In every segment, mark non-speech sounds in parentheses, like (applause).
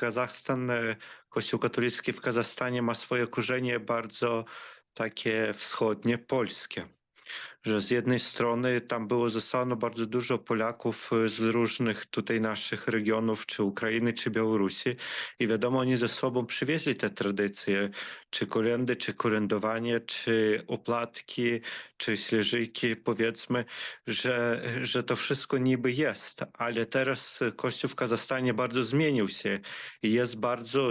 Kazachstan, e, Kościół katolicki w Kazachstanie ma swoje korzenie bardzo takie wschodnie, polskie. Że z jednej strony tam było zostano bardzo dużo Polaków e, z różnych tutaj naszych regionów, czy Ukrainy, czy Białorusi i wiadomo, oni ze sobą przywieźli te tradycje, czy kolendy, czy kolędowanie, czy oplatki, czy śleżyki, powiedzmy, że, że to wszystko niby jest, ale teraz Kościół w Kazachstanie bardzo zmienił się i jest bardzo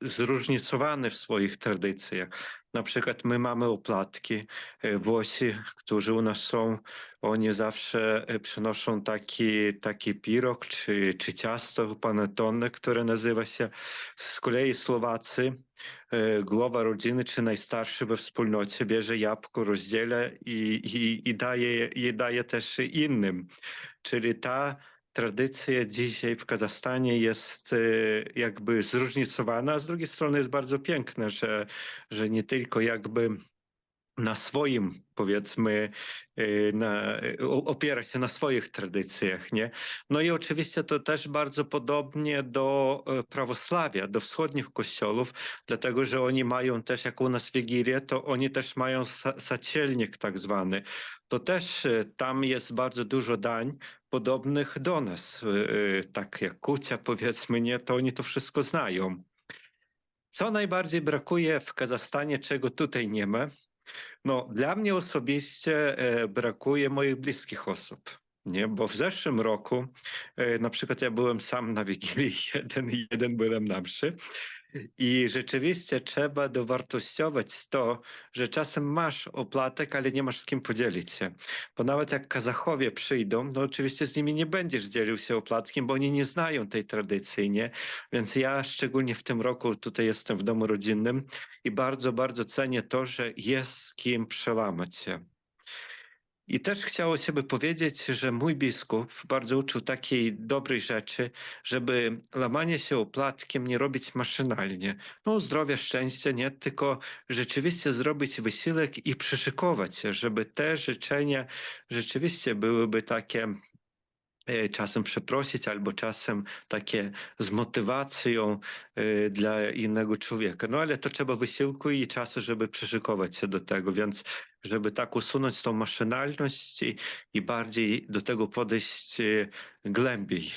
zróżnicowany w swoich tradycjach. Na przykład my mamy oplatki, e, Włosi, którzy u nas są, oni zawsze e, przynoszą taki, taki pirog czy, czy ciasto panettone, które nazywa się. Z kolei Słowacy, e, głowa rodziny czy najstarszy we wspólnocie bierze jabłko, rozdziela i, i, i, daje, i daje też innym. Czyli ta tradycja dzisiaj w Kazachstanie jest e, jakby zróżnicowana, a z drugiej strony jest bardzo piękna, że, że nie tylko jakby na swoim, powiedzmy, y, na, się na swoich tradycjach, nie? No i oczywiście to też bardzo podobnie do e, prawosławia, do wschodnich kościołów, dlatego że oni mają też, jak u nas Wigilię, to oni też mają sa- sacielnik tak zwany. To też e, tam jest bardzo dużo dań podobnych do nas, e, tak jak kucia powiedzmy, nie? To oni to wszystko znają. Co najbardziej brakuje w Kazachstanie, czego tutaj nie ma? No, dla mnie osobiście e, brakuje moich bliskich osób. Nie, bo w zeszłym roku e, na przykład ja byłem sam na Wigilii (laughs) jeden i jeden byłem na mszy i rzeczywiście trzeba dowartościować to, że czasem masz oplatek, ale nie masz z kim podzielić się. Bo nawet jak Kazachowie przyjdą, no oczywiście z nimi nie będziesz dzielił się oplatkiem, bo oni nie znają tej tradycji, nie? Więc ja szczególnie w tym roku tutaj jestem w domu rodzinnym i bardzo, bardzo cenię to, że jest z kim przełamać się. I też chciało się by powiedzieć, że mój biskup bardzo uczył takiej dobrej rzeczy, żeby łamanie się oplatkiem nie robić maszynalnie. No zdrowia, szczęścia, nie, tylko rzeczywiście zrobić wysiłek i przyszykować się, żeby te życzenia rzeczywiście byłyby takie czasem przeprosić, albo czasem takie z motywacją e, dla innego człowieka. No ale to trzeba wysiłku i czasu, żeby przyszykować się do tego, więc żeby tak usunąć tą maszynalność i, i bardziej do tego podejść e, głębiej.